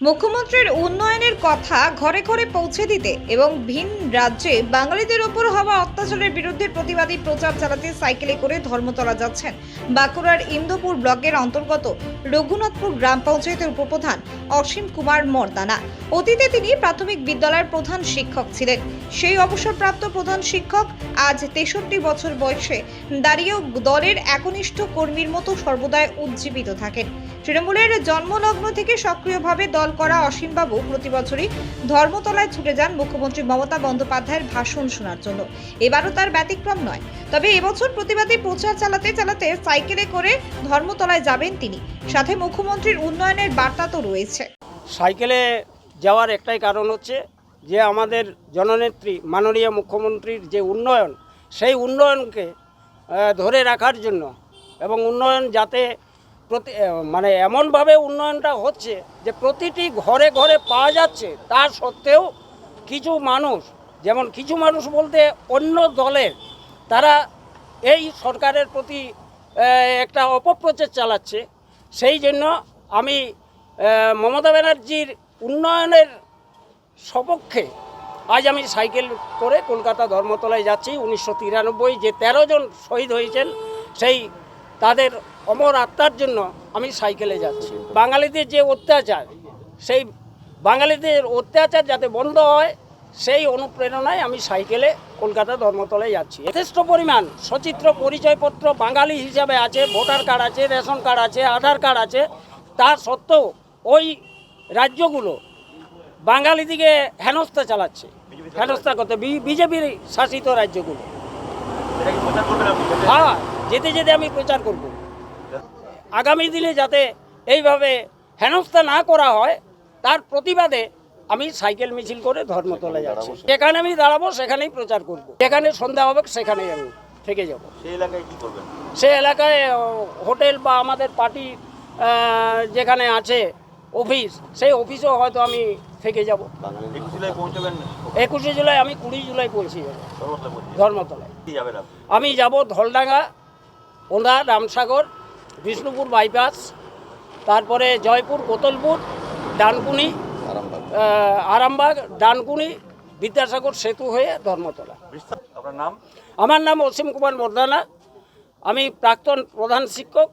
মুখ্যমন্ত্রীর উন্নয়নের কথা ঘরে ঘরে পৌঁছে দিতে এবং ভিন রাজ্যে বাঙালিদের ওপর হওয়া অত্যাচারের বিরুদ্ধে প্রতিবাদী প্রচার চালাতে সাইকেলে করে ধর্মতলা যাচ্ছেন বাঁকুড়ার ইন্দোপুর ব্লকের অন্তর্গত রঘুনাথপুর গ্রাম পঞ্চায়েতের উপপ্রধান অসীম কুমার মর্দানা। অতীতে তিনি প্রাথমিক বিদ্যালয়ের প্রধান শিক্ষক ছিলেন। সেই অবসরপ্রাপ্ত প্রধান শিক্ষক আজ তেষট্টি বছর বয়সে দাঁড়িয়েও দলের একনিষ্ঠ কর্মীর মতো সর্বদাই উজ্জীবিত থাকেন। তৃণমূলের জন্মলগ্ন থেকে সক্রিয়ভাবে দল করা অসীমবাবু প্রতি বছরই ধর্মতলায় ছুটে যান মুখ্যমন্ত্রী মমতা বন্দ্যোপাধ্যায়ের ভাষণ শোনার জন্য। এবারও তার ব্যতিক্রম নয়, তবে এবছর প্রতিবাদী প্রচার চালাতে চালাতে সাইকেলে করে ধর্মতলায় যাবেন তিনি। সাথে মুখ্যমন্ত্রীর উন্নয়নের বার্তা তো রয়েছে। সাইকেলে যাওয়ার একটাই কারণ হচ্ছে যে আমাদের জননেত্রী, মাননীয় মুখ্যমন্ত্রীর যে উন্নয়ন, সেই উন্নয়নকে ধরে রাখার জন্য এবং উন্নয়ন যাতে প্রতি মানে এমনভাবে উন্নয়নটা হচ্ছে যে প্রতিটি ঘরে ঘরে পাওয়া যাচ্ছে, তা সত্ত্বেও কিছু মানুষ, যেমন কিছু মানুষ বলতে অন্য দলের, তারা এই সরকারের প্রতি একটা অপপ্রচার চালাচ্ছে। সেই জন্য আমি মমতা ব্যানার্জির উন্নয়নের সপক্ষে। আজ আমি সাইকেল করে কলকাতা ধর্মতলায় যাচ্ছি, উনিশশো তিরানব্বই। যে তেরো জন শহীদ হয়েছেন, সেই তাদের অমর আত্মার জন্য আমি সাইকেলে যাচ্ছি। বাঙালিদের যে অত্যাচার, সেই বাঙালিদের অত্যাচার যাতে বন্ধ হয়, সেই অনুপ্রেরণায় আমি সাইকেলে কলকাতা ধর্মতলায় যাচ্ছি। যথেষ্ট পরিমাণ সচিত্র পরিচয়পত্র বাঙালি হিসাবে আছে, ভোটার কার্ড আছে, রেশন কার্ড আছে, আধার কার্ড আছে। তা সত্ত্বেও ওই রাজ্যগুলো বাঙালি দিকে হেনস্থা চালাচ্ছে। হেনস্থা করতে বিজেপির শাসিত রাজ্যগুলো। হ্যাঁ যেতে যেতে আমি প্রচার করব। আগামী দিনে যাতে এইভাবে হেনস্থা না করা হয় তার প্রতিবাদে আমি সাইকেল মিছিল করে ধর্মতলা যাচ্ছি। যেখানে আমি দাঁড়াবো সেখানেই প্রচার করব। যেখানে সন্ধ্যা হবে সেখানেই আমি থেকে যাব। সে এলাকায় হোটেল বা আমাদের পার্টি যেখানে আছে অফিস সেই অফিসেও হয়তো আমি থেকে যাব। একুশ জুলাই পৌঁছাবেন একুশে জুলাই আমি কুড়ি জুলাই পৌঁছে যাব। ধর্মতলায় আমি যাব ধলডাঙ্গা ওন্দা রামসাগর বিষ্ণুপুর বাইপাস তারপরে জয়পুর কোতলপুর ডানকুনি আরামবাগ ডানকুনি বিদ্যাসাগর সেতু হয়ে ধর্মতলা। নাম? আমার নাম অসীম কুমার মর্দানা। আমি প্রাক্তন প্রধান শিক্ষক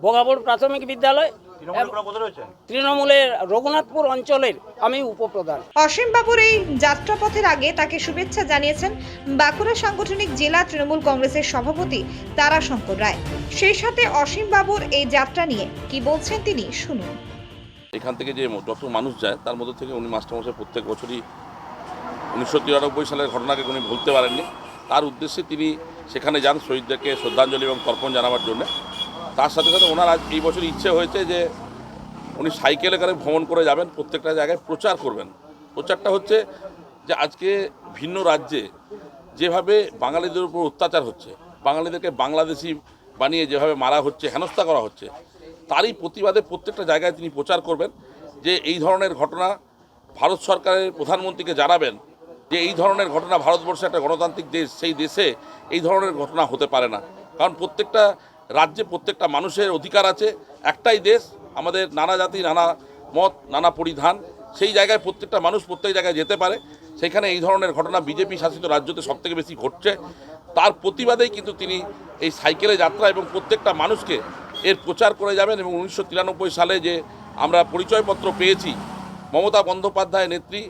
বগাবুর প্রাথমিক বিদ্যালয় তৃণমূলের রঘুনাথপুর অঞ্চলের আমি উপপ্রধান। অসীম বাবুর এই যাত্রাপথের আগে তাকে শুভেচ্ছা জানিয়েছেন বাঁকুড়া সাংগঠনিক জেলা তৃণমূল কংগ্রেসের সভাপতি তারাশঙ্কর রায়। সেই সাথে অসীম বাবুর এই যাত্রা নিয়ে কি বলছেন তিনি শুনুন। এখান থেকে যে যত মানুষ যায় তার মধ্যে থেকে উনি মাস্টারমশাই প্রত্যেক বছরই উনিশশো তিরানব্বই সালের ঘটনাকে উনি ভুলতে পারেননি। তার উদ্দেশ্যে তিনি সেখানে যান শহীদদেরকে শ্রদ্ধাঞ্জলি এবং তর্পণ জানাবার জন্য। তার সাথে সাথে ওনার আজ এই বছর ইচ্ছে হয়েছে যে উনি সাইকেলে করে ভ্রমণ করে যাবেন, প্রত্যেকটা জায়গায় প্রচার করবেন। প্রচারটা হচ্ছে যে আজকে ভিন্ন রাজ্যে যেভাবে বাঙালিদের উপর অত্যাচার হচ্ছে, বাঙালিদেরকে বাংলাদেশি বানিয়ে যেভাবে মারা হচ্ছে, হেনস্থা করা হচ্ছে, তারই প্রতিবাদে প্রত্যেকটা জায়গায় তিনি প্রচার করবেন যে এই ধরনের ঘটনা ভারত সরকারের প্রধানমন্ত্রীকে জানাবেন যে এই ধরনের ঘটনা ভারতবর্ষে একটা গণতান্ত্রিক দেশ, সেই দেশে এই ধরনের ঘটনা হতে পারে না। কারণ প্রত্যেকটা রাজ্যে প্রত্যেকটা মানুষের অধিকার আছে, একটাই দেশ, আমাদের নানা জাতি, নানা মত, নানা পরিধান, সেই জায়গায় প্রত্যেকটা মানুষ প্রত্যেক জায়গায় যেতে পারে। সেখানে এই ধরনের ঘটনা বিজেপি শাসিত রাজ্যতে সবথেকে বেশি ঘটছে। তার প্রতিবাদেই কিন্তু তিনি এই সাইকেলে যাত্রা এবং প্রত্যেকটা মানুষকে এর প্রচার করে যাবেন এবং উনিশশো তিরানব্বই সালে যে আমরা পরিচয়পত্র পেয়েছি, মমতা বন্দ্যোপাধ্যায় নেত্রী,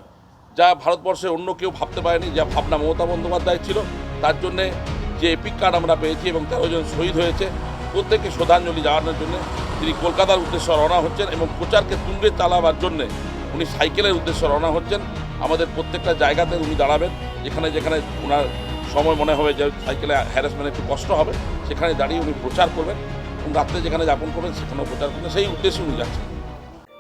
যা ভারতবর্ষে অন্য কেউ ভাবতে পারেনি, যা ভাবনা মমতা বন্দ্যোপাধ্যায় ছিল, তার জন্যে যে এপিক কার্ড আমরা পেয়েছি এবং তেরো জন শহীদ হয়েছে প্রত্যেককে শ্রদ্ধাঞ্জলি জানানোর জন্য তিনি কলকাতার উদ্দেশ্যে রওনা হচ্ছেন এবং প্রচারকে তুঙ্গে চালাবার জন্যে উনি সাইকেলের উদ্দেশ্যে রওনা হচ্ছেন। আমাদের প্রত্যেকটা জায়গাতে উনি দাঁড়াবেন। যেখানে যেখানে ওনার সময় মনে হবে যে সাইকেলে হ্যারাসমেন্ট একটু কষ্ট হবে, সেখানে দাঁড়িয়ে উনি প্রচার করবেন। রাত্রে যেখানে যাপন করবেন, সেখানেও প্রচার করবেন। সেই উদ্দেশ্যে উনি যাচ্ছেন।